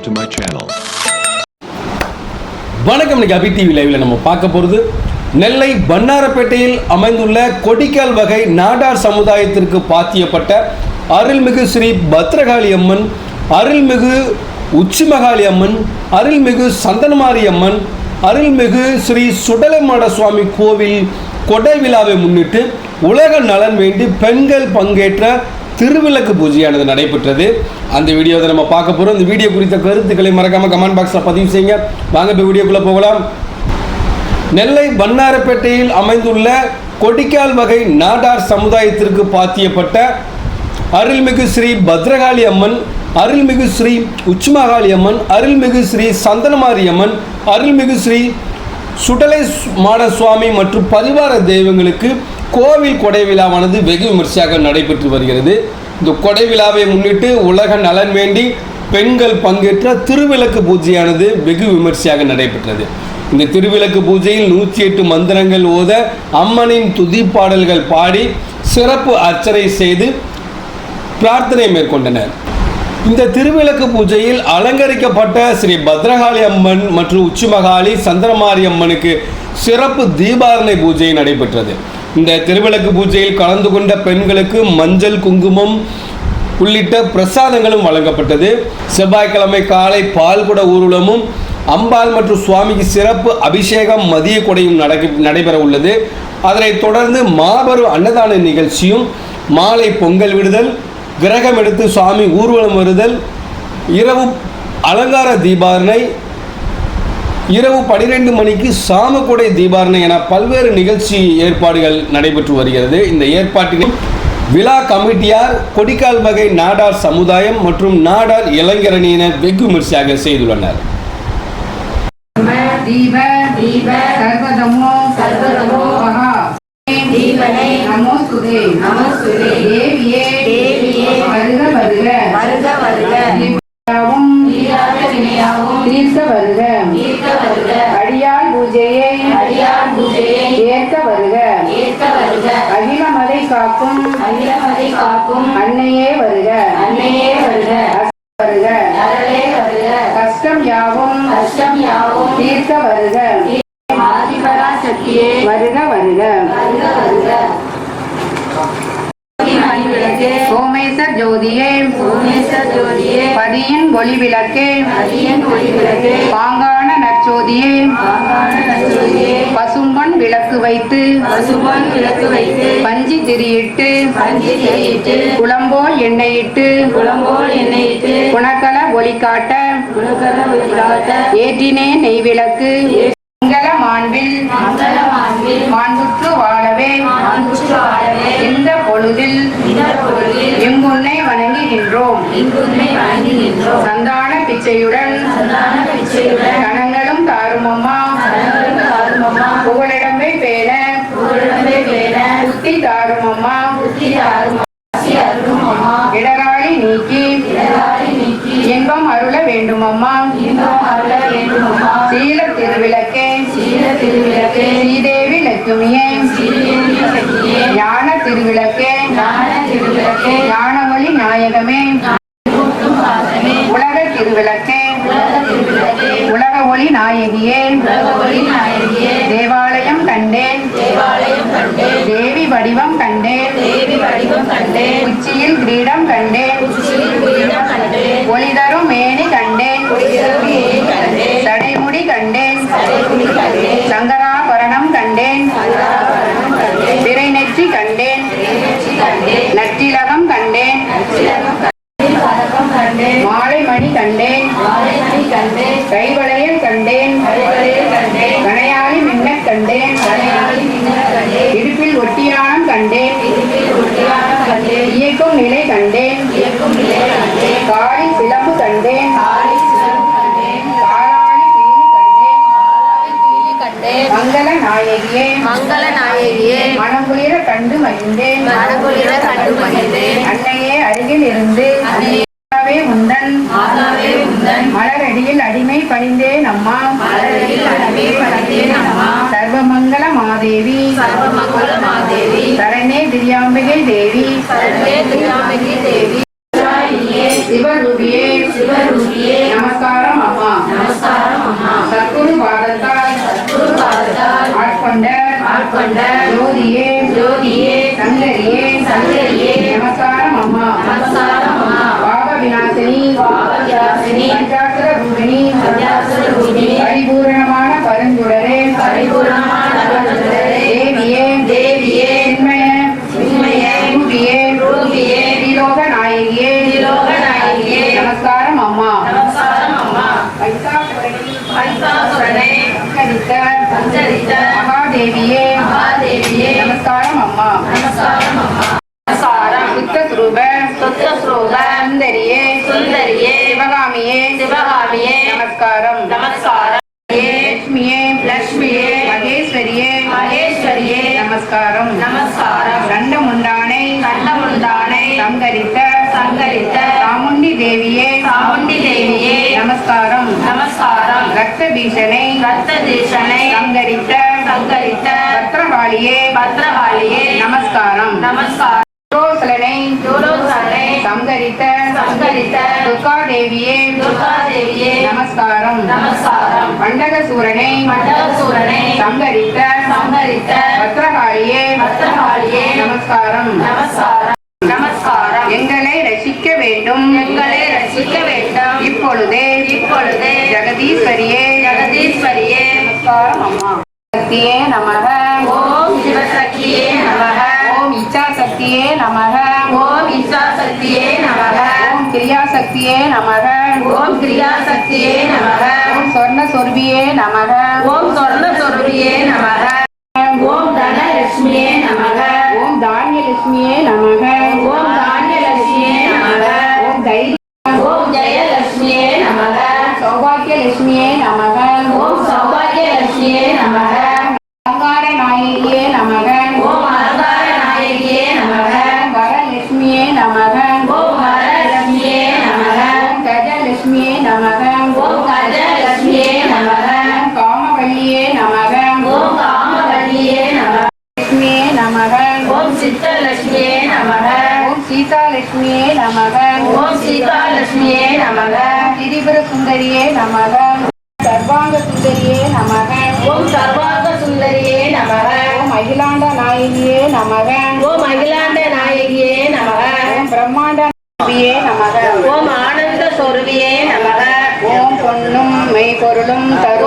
subscribe to my channel. வணக்கம் இன்னைக்கு அபி TV லைவ்ல நம்ம பார்க்க போகிறது நெல்லை பன்னாரப்பேட்டையில் அமைந்துள்ள கொடிக்கால் வகை நாடார் சமுதாயத்திற்கு பாத்தியப்பட்ட அருள்மிகு ஸ்ரீ பத்ரகாளி அம்மன் அருள்மிகு உச்சிமகாளி அம்மன் அருள்மிகு சந்தனமாரி அம்மன் அருள்மிகு ஸ்ரீ சுடலமாட சுவாமி கோவில் கொடை விழாவை முன்னிட்டு உலக நலன் வேண்டி பெண்கள் பங்கேற்ற திருவிளக்கு பூஜையானது நடைபெற்றது. அந்த வீடியோவை நம்ம பார்க்க போகிறோம் இந்த வீடியோ குறித்த கருத்துக்களை மறக்காமல் கமெண்ட் பாக்ஸில் பதிவு செய்யுங்க. வாங்க இப்போ வீடியோக்குள்ளே போகலாம். நெல்லை வண்ணாரப்பேட்டையில் அமைந்துள்ள கொடிக்கால் வகை நாடார் சமுதாயத்திற்கு பாத்தியப்பட்ட அருள்மிகு ஸ்ரீ பத்ரகாளி அம்மன் அருள்மிகு ஸ்ரீ உச்சுமகாளி அம்மன் அருள்மிகு ஸ்ரீ சந்தனமாரி அம்மன் அருள்மிகு ஸ்ரீ சுடலை மாட சுவாமி மற்றும் பரிவார தெய்வங்களுக்கு கோவில் கொடை விழாவானது வெகு விமர்சையாக நடைபெற்று வருகிறது. இந்த கொடை விழாவை முன்னிட்டு உலக நலன் வேண்டி பெண்கள் பங்கேற்ற திருவிளக்கு பூஜையானது வெகு விமர்சையாக நடைபெற்றது. இந்த திருவிளக்கு பூஜையில் நூற்றி எட்டு மந்திரங்கள் ஓத அம்மனின் துதிப்பாடல்கள் பாடி சிறப்பு அர்ச்சனை செய்து பிரார்த்தனை மேற்கொண்டனர். இந்த திருவிளக்கு பூஜையில் அலங்கரிக்கப்பட்ட ஸ்ரீ பத்ரகாளி அம்மன் மற்றும் உச்சிமகாளி சந்திரமாரி அம்மனுக்கு சிறப்பு தீபாரணை பூஜை நடைபெற்றது. இந்த திருவிளக்கு பூஜையில் கலந்து கொண்ட பெண்களுக்கு மஞ்சள் குங்குமம் உள்ளிட்ட பிரசாதங்களும் வழங்கப்பட்டது. செவ்வாய்க்கிழமை காலை பால்குட ஊர்வலமும் அம்பாள் மற்றும் சுவாமிக்கு சிறப்பு அபிஷேகம் மதிய கொடையும் நடக்க நடைபெற உள்ளது. அதனைத் தொடர்ந்து மாபெரும் அன்னதான நிகழ்ச்சியும் மாலை பொங்கல் விடுதல் கிரகம் எடுத்து சுவாமி ஊர்வலம் வருதல் இரவு அலங்கார தீபாரணை இரவு பனிரெண்டு மணிக்கு சாமக்குடை தீபாரணை என பல்வேறு நிகழ்ச்சி ஏற்பாடுகள் நடைபெற்று வருகிறது. இந்த ஏற்பாட்டினை விழா கமிட்டியார் கொடிக்கால் வகை நாடார் சமுதாயம் மற்றும் நாடார் இளைஞரணியினர் வெகு விமர்சையாக செய்துள்ளனர். தீப தீப சர்வதமோ சர்வதமோ மகா. தீபனை நமோஸ்துதே நமஸ்துதே தேவியே. தேவியே. வருக வருக. வருக வருக. சோமேசர் ஜோதியே. பதியின் ஒளி விளக்கே. ஒளி பாங்கான நற்சோதியே. பாங்கான நற்சோதியே. பசும்பொன் விளக்கு வைத்து. பசுமான் விளக்கு வைத்து. பஞ்சி திரியிட்டு. பஞ்சு குளம்போல் எண்ணெயிட்டு. குளம்போல் எண்ணெயிட்டு. குணக்கல ஒளி காட்ட. குலகர ஒளிகாட்ட ஏற்றினே நெய் விளக்கு. மங்கள மாண்பில் மங்கள மாண்பில் மாண்புற்று வாழவே. இந்த பொழுதில் எங்குன்னை வணங்குகின்றோம். சந்தான பிச்சையுடன். கணங்களும் தாருமம்மா. புகழிடம்பை பேண. புத்தி தாருமம்மா. இடராளி நீக்கி. திருவிளக்கே. உலக ஒளி நாயகியே. தேவாலயம் கண்டேன் தேவி வடிவம் கண்டேன் உச்சியில் கிரீடம் கண்டேன் உச்சியில் கிரீடம் கண்டேன் ஒளி தரும் மேனி கண்டேன் ஒளிதரும் கண்டேன் சடைமுடி கண்டேன் தலைமுடி கண்டேன் சங்கராபரணம் கண்டேன் சங்கராபரணம் கண்டேன் திரை நெற்றி கண்டேன் திருநெற்றி கண்டேன் நற்றிலகம் கண்டேன் நச்சிலகம் கண்டேன் பதக்கம் கண்டேன் மாலை மணி கண்டேன் மாலைமணி கண்டேன் கைவளையல் கண்டேன் கரைவளையல் கண்டேன் கணையாளி மின்னக் கண்டேன் கரையாளி மின்னல் கண்டேன் இடுப்பில் ஒட்டியானம் கண்டேன் திருப்பில் ஒட்டியானம் கண்டேன் இயக்கும் நிலை கண்டேன் இயக்கும் நிலை கண்டேன் காளி சிலம்பு கண்டேன் காளி சிலம்பு கண்டேன் காளாளி பீலி கண்டேன் காளாய் பீலி கண்டேன் மங்கள நாயகியே. மங்கள நாயகியே. மனங்குளிர கண்டு மகிழ்ந்தேன். மனகுளிர கண்டு மகிழ்ந்தேன். அன்னையே அருகில் இருந்து அன்னையே மாதாவே உந்தன். மாதாவே உந்தன். மலரடியில் அடிமை பணிந்தேன் அம்மா. மலரடியில் அடிமை பணிந்தேன் அம்மா. சர்வமங்கல மாதேவி. சர்வமங்கல மாதேவி. சரணே திரியாம்பிகை தேவி. திரியாம்பிகை தேவி. சிவரூபியே. சிவரூபியே. நமஸ்காரம். ஆட்கொண்ட ஜோதியே ஜோதியே சங்கரியே சங்கரியே. நமஸ்காரம் அம்மா நமஸ்காரம் அம்மா பாவ விநாசினி பாவவிநாசினி பஞ்சாசுர ரூபிணி பஞ்சாசுர ரூபிணி பரிபூரணமான பரந்துடரே பரிபூரணமான பரந்துடரே தேவியே. தேவியே. சின்மய. சின்மய. ரூபியே ரூபியே திலோக நாயகியே திலோக நாயகியே நமஸ்காரம் அம்மா நமஸ்காரம் அம்மா வைசாசுரனை பைசாசுரனை. சங்கரித்த சஞ்சரித்த. மகாதேவியே மகாதேவியே நமஸ்காரம் அம்மா. நமஸ்காரம் அம்மா. நமஸ்காரம். சுத்தஸ்ரூப சுத்தஸ்ரூப சுந்தரியே சுந்தரியே சிவகாமியே சிவகாமியே நமஸ்காரம். நமஸ்காரம். லட்சுமியே லட்சுமியே மகேஸ்வரியே மகேஸ்வரியே நமஸ்காரம். நமஸ்காரம். கண்டமுண்டானை கண்டமுண்டானை சங்கரித்த சங்கரித்த சாமுண்டி தேவியே சாமுண்டி தேவியே நமஸ்காரம். நமஸ்காரம். ரத்த பீஷனை ரத்த தீஷனை சங்கரித்த சங்கரித்த பத்ரகாளியே பத்ரகாளியே நமஸ்காரம். நமஸ்காரம். துரோசலனை துரோசனை சங்கரித்த சங்கரித்த துர்கா தேவியே துர்காதேவியே நமஸ்காரம். நமஸ்காரம். பண்டகசூரனை மண்டலசூரனை சங்கரித்த சங்கரித்த பத்ரகாளியே பத்ரகாளியே நமஸ்காரம். நமஸ்காரம். நமஸ்காரம். எங்களை ரசிக்க வேண்டும். எங்களை ரசிக்க வேண்டும். இப்பொழுதே இப்பொழுதே ஜெகதீஸ்வரியே. ஜெகதீஸ்வரியே. நமஸ்காரம் அம்மா. சக்தியே நமக. ஓம் சிவசக்தியே நமக. ஓம் இச்சா சக்தியே நமக. ஓம் இச்சாசக்தியே நமக. ஓம் கிரியா சக்தியே நமக. ஓம் கிரியாசக்தியே நமக. ஓம் சொர்ண சொர்பியே நமக. ஓம் சொர்ண சொருபியே நமக. ஓம் சித்தலட்சுமியே நமக. ஓம் சீதாலட்சுமியே நமக. ஓம் சீதாலட்சுமியே நமக. திரிபுர சுந்தரியே நமக. சர்வாங்க சுந்தரியே நமக. ஓம் சர்வாங்க சுந்தரியே நமக. ஓம் அகிலாண்ட நாயகியே நமக. ஓம் அகிலாண்ட நாயகியே நமக. ஓம் பிரம்மாண்ட நாயகியே நமக. ஓம் ஆனந்த சொருவியே நமக. ஓம் பொன்னும் மெய்பொருளும் தருவாய்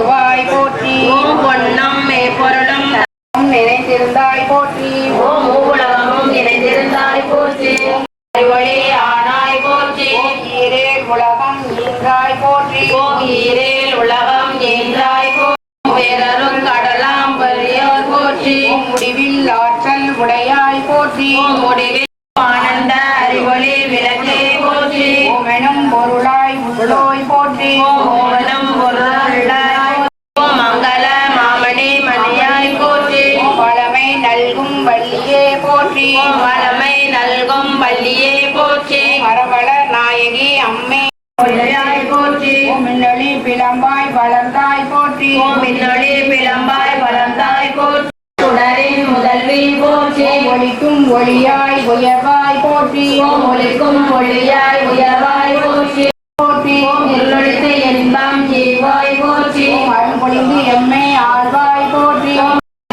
ஒளியாய் உயர்வாய் போற்றி. ஒளிக்கும் ஒளியாய் உயர்வாய் போற்றி. போற்றி. இருளொழித்த இன்பம் ஜீவாய் போற்றி. அருள்பொழிந்து எம்மை ஆழ்வாய் போற்றி.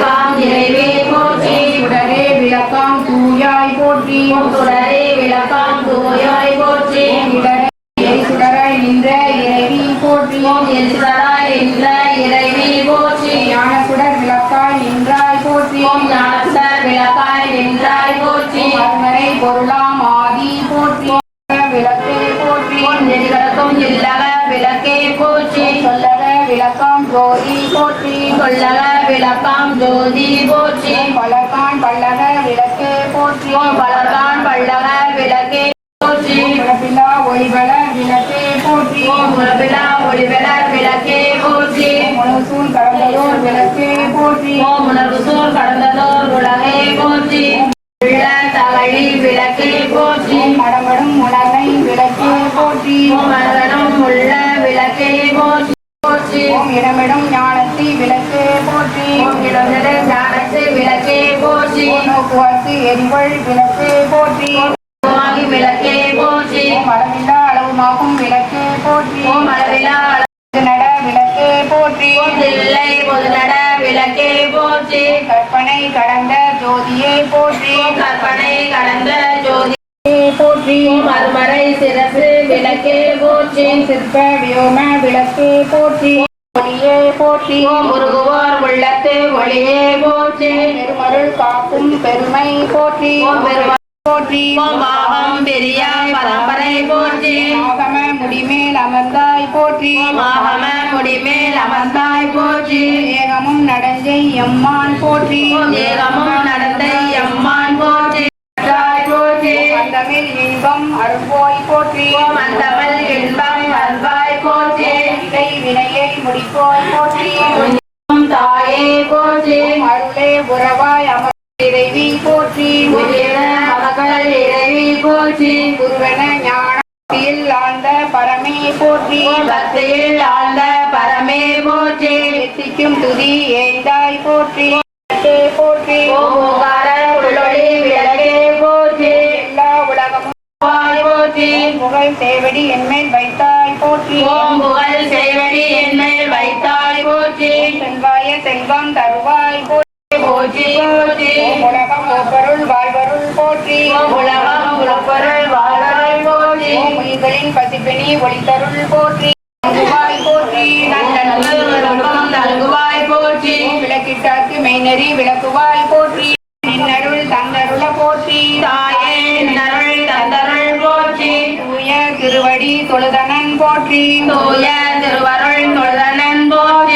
காம் இறைவே போற்றி. சுடரே விளக்காம் தூயாய் போற்றி. சுடரே விளக்காம் தூயாய் போற்றி. இடரே சுடராய் நின்ற இறைவி போற்றி. ஓம் எசுடராய் நின்ற இறைவி போற்றி. ஞான சுடர் விளக்காய் பொருளாம் ஆதி போற்றி. விளக்கே போற்றி. எதிரத்தும் இல்லக விளக்கே போற்றி. சொல்லக விளக்கம் ஜோதி போற்றி. சொல்லக விளக்கம் ஜோதி போற்றி. பழக்கான் பல்லக விளக்கே போற்றி. பழக்கான் பல்லக விளக்கே போற்றி. பிறப்பில்லா ஒளிவள விளக்கே போற்றி. ஓம் ஒளிவள விளக்கே போற்றி. முழுசூல் கடந்ததோர் விளக்கே போற்றி. ஓம் கடந்ததோர் உலகே போற்றி. தகழி விளக்கே போற்றி. மடமடும் உலகை விளக்கே போற்றி. மனதனும் உள்ள விளக்கே போற்றி. போற்றி. இடமிடும் ஞானத்தி விளக்கே போற்றி. ஓம் இடமிட ஞானத்து விளக்கே போற்றி. நோக்குவார்க்கு எரிவள் விளக்கே போற்றி. போற்றி மறுமறை சிறப்பு விளக்கே போற்றி சிற்ப வியோம விளக்கே போற்றி. ஒளியே போற்றி முருகுவோர் உள்ளத்து ஒளியே போற்றி. பெருமருள் காக்கும் பெருமை போற்றி. பெருமா போற்றி. ஓம் பாகம் பெரிய பரம்பரை போற்றி. ஆகம முடிமேல் அமர்ந்தாய் போற்றி. மாகம முடிமேல் அமர்ந்தாய் போற்றி. ஏகமும் நடஞ்சை எம்மான் போற்றி. ஏகமும் அந்தமில் இன்பம் அருள்போய் போற்றி. அந்தமல் இன்பம் அன்பாய் போற்றி. இதை வினையை முடிப்போய் போற்றி. தாயே போற்றி. அருளே உறவாய் அமர் இறைவி போற்றி. மகள் இறைவி போற்றி. குருவன ஞானத்தில் ஆழ்ந்த பரமே போற்றி. பக்தியில் ஆழ்ந்த பரமே போற்றி. துதி ஏந்தாய் போற்றி. என்மேல் வைத்தாய் போற்றி. ஓம் புகழ் செய்வடி என்மேல் வைத்தாய் போற்றி. செல்வாய செல்வம் தருவாய் போற்றி. போற்றி போற்றி. உலகம் ஒப்பருள் வாழ்வருள் போற்றி. உலகம் உலப்பொருள் வாழ்வாய் போற்றி. உயிர்களின் பசிப்பினி ஒளித்தருள் போற்றி. போற்றி. நல்குவாய் விளக்கிட்டார்க்கு மெய்நெறி விளக்குவாய் போற்றி. நின்னருள் தந்தருள தொழுதனன் போற்றி தூய திருவருள் தொழுதனன் போற்றி. போற்றி